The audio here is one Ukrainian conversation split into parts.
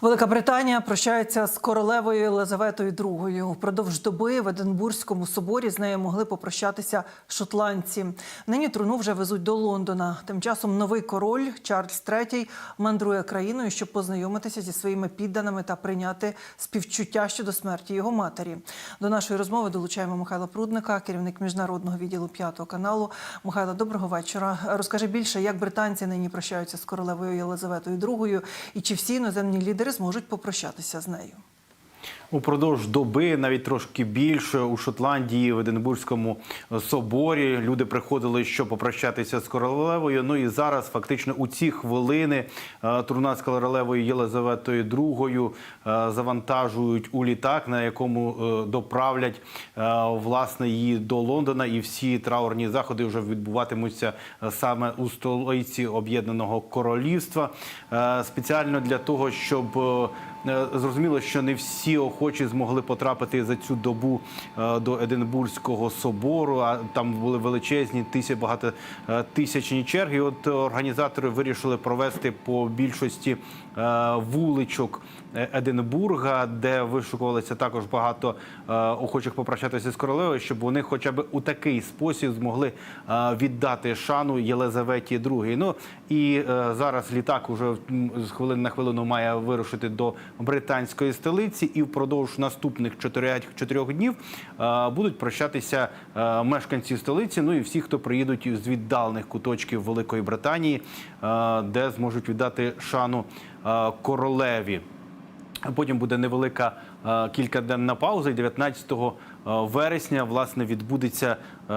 Велика Британія прощається з королевою Єлизаветою II. Упродовж доби в Единбурзькому соборі з нею могли попрощатися шотландці. Нині труну вже везуть до Лондона. Тим часом новий король Чарльз III мандрує країною, щоб познайомитися зі своїми підданими та прийняти співчуття щодо смерті його матері. До нашої розмови долучаємо Михайла Прудника, керівник міжнародного відділу п'ятого каналу. Михайло, доброго вечора. Розкажи більше, як британці нині прощаються з королевою Єлизаветою II і чи всі іноземні лідери зможуть попрощатися з нею. Упродовж доби, навіть трошки більше, у Шотландії, в Единбурзькому соборі люди приходили, щоб попрощатися з королевою. Ну і зараз, фактично, у ці хвилини е, труна з королевою Єлизаветою II е, завантажують у літак, на якому е, доправлять власне її до Лондона, і всі траурні заходи вже відбуватимуться саме у столиці Об'єднаного Королівства. Спеціально для того, щоб Зрозуміло, що не всі охочі змогли потрапити за цю добу е, до Единбурзького собору. А там були величезні тисячі багатотисячні черги. І От організатори вирішили провести по більшості е, вуличок е, Единбурга, де вишукувалося також багато е, охочих попрощатися з королевою, щоб вони, хоча б у такий спосіб, змогли е, віддати шану Єлизаветі II. Ну і е, зараз літак уже з хвилини на хвилину має вирушити до британської столиці, і впродовж наступних чотирьох чотирьох днів е, будуть прощатися е, мешканці столиці. Ну і всі, хто приїдуть з віддалених куточків Великої Британії, е, де зможуть віддати шану королеві. Потім буде невелика кількаденна пауза, і 19 вересня власне відбудеться е,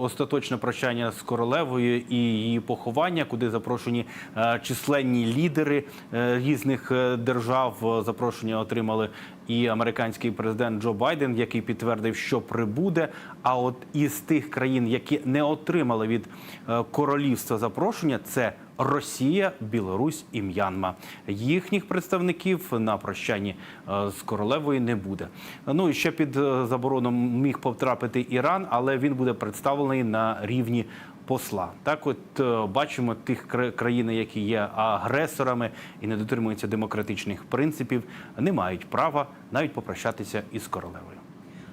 остаточне прощання з королевою і її поховання, куди запрошені е, численні лідери е, різних е, держав. Е, Запрошення отримали і американський президент Джо Байден, який підтвердив, що прибуде. А от із тих країн, які не отримали від е, королівства запрошення, це Росія, Білорусь і М'янма. Їхніх представників на прощанні е, з королевою не буде. Ну і ще під е, заборону міг потрапити Іран, але він буде представлений на рівні. Посла так, от е, бачимо тих кра- країн, які є агресорами і не дотримуються демократичних принципів, не мають права навіть попрощатися із королевою.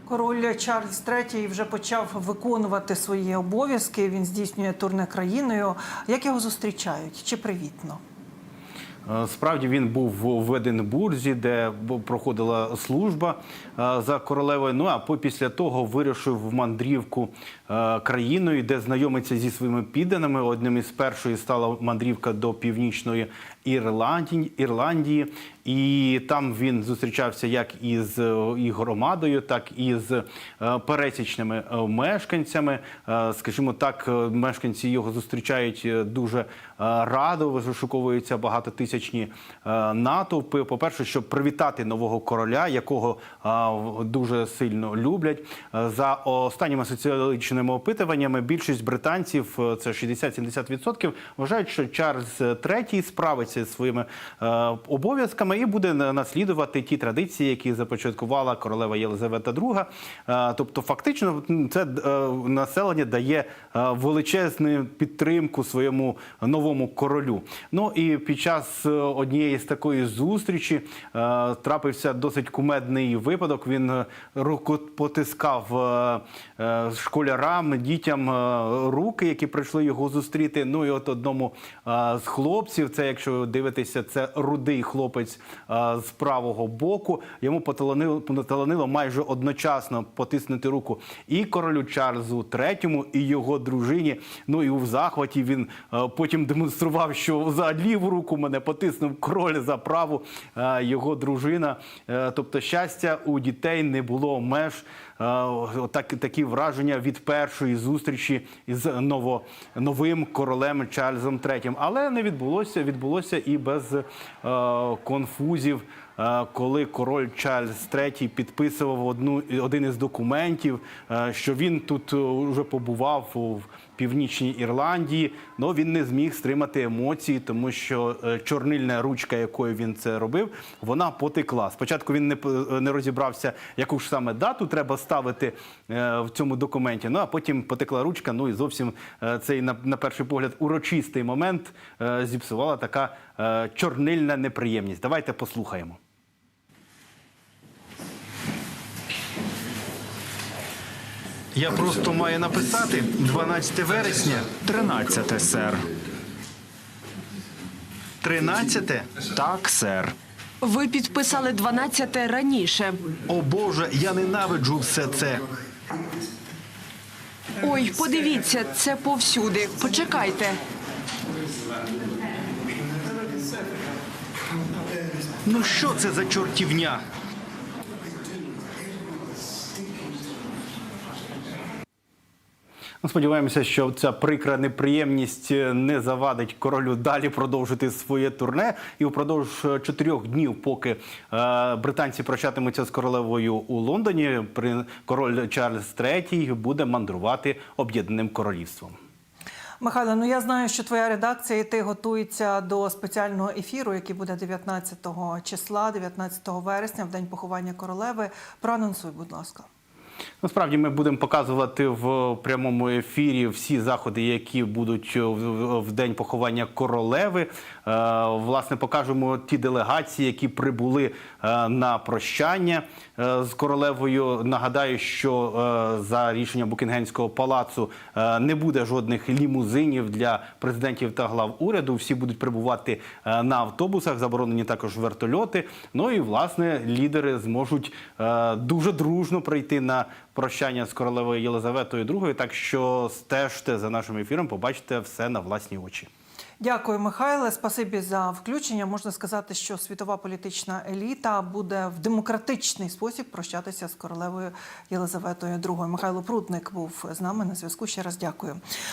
Король Чарльз III вже почав виконувати свої обов'язки. Він здійснює турне країною. Як його зустрічають? Чи привітно? Е, Справді він був в Единбурзі, де проходила служба е, за королевою. Ну а після того вирушив в мандрівку е, країною, де знайомиться зі своїми підданими. Одним із першої стала мандрівка до північної. Ірландії. І там він зустрічався як із е, і громадою, так і з е, пересічними е, мешканцями. Скажімо так, мешканці його зустрічають дуже радо. Вишуковуються багатотисячні натовпи. По-перше, щоб привітати нового короля, якого дуже сильно люблять. За останніми соціологічними опитуваннями, більшість британців, це 60-70%, вважають, що Чарльз III справиться зі своїми обов'язками і буде наслідувати ті традиції, які започаткувала королева Єлизавета II. Е, Тобто, фактично, це е, населення дає е, величезну підтримку своєму новому королю. Ну і під час однієї з такої зустрічі трапився досить кумедний випадок. Він руку потискав школярам, дітям руки, які прийшли його зустріти. Ну і от одному з хлопців, це якщо дивитися, це рудий хлопець з правого боку. Йому поталанило, поталанило майже одночасно потиснути руку і королю Чарльзу III, і його дружині. Ну і в захваті він е, потім демонстрував, що за ліву руку мене потиснув король за праву е, його дружина. Е, Тобто щастя у дітей не було меж. Е, Так, такі враження від першої зустрічі із ново, новим королем Чарльзом III. Але не відбулося, відбулося і без е, конфузів. е, Коли король Чарльз III підписував одну один із документів, е, що він тут е, вже побував у північній Ірландії, але він не зміг стримати емоції, тому що е, чорнильна ручка, якою він це робив, вона потекла. Спочатку він не, п- не розібрався, яку ж саме дату треба ставити е, в цьому документі. Ну а потім потекла ручка. Ну і зовсім е, цей на, на перший погляд урочистий момент е, зіпсувала така е, чорнильна неприємність. Давайте послухаємо. Я просто маю написати 12 вересня. 13, сер. 13? Так, сер. Ви підписали 12 раніше. О Боже, я ненавиджу все це. Ой, подивіться, це повсюди. Почекайте. Ну що це за чортівня? Сподіваємося, що ця прикра неприємність е, не завадить королю далі продовжити своє турне. І впродовж е, чотирьох днів, поки е, британці прощатимуться з королевою у Лондоні, при король Чарльз III буде мандрувати об'єднаним королівством. Михайло, ну я знаю, що твоя редакція і ти готується до спеціального ефіру, який буде 19 числа, 19 вересня, в день поховання королеви. Проанонсуй, будь ласка. Насправді ми будемо показувати в прямому ефірі всі заходи, які будуть в, в- день поховання королеви. Е, власне, покажемо ті делегації, які прибули е, на прощання е, з королевою. Нагадаю, що е, за рішенням Букінгемського палацу е, не буде жодних лімузинів для президентів та глав уряду. Всі будуть прибувати е, на автобусах. Заборонені також вертольоти. Ну і власне лідери зможуть е, дуже дружно прийти на прощання з королевою Єлизаветою II. Так що стежте за нашим ефіром, побачите все на власні очі. Дякую, Михайле. Спасибі за включення. Можна сказати, що світова політична еліта буде в демократичний спосіб прощатися з королевою Єлизаветою II. Михайло Прудник був з нами на зв'язку. Ще раз дякую.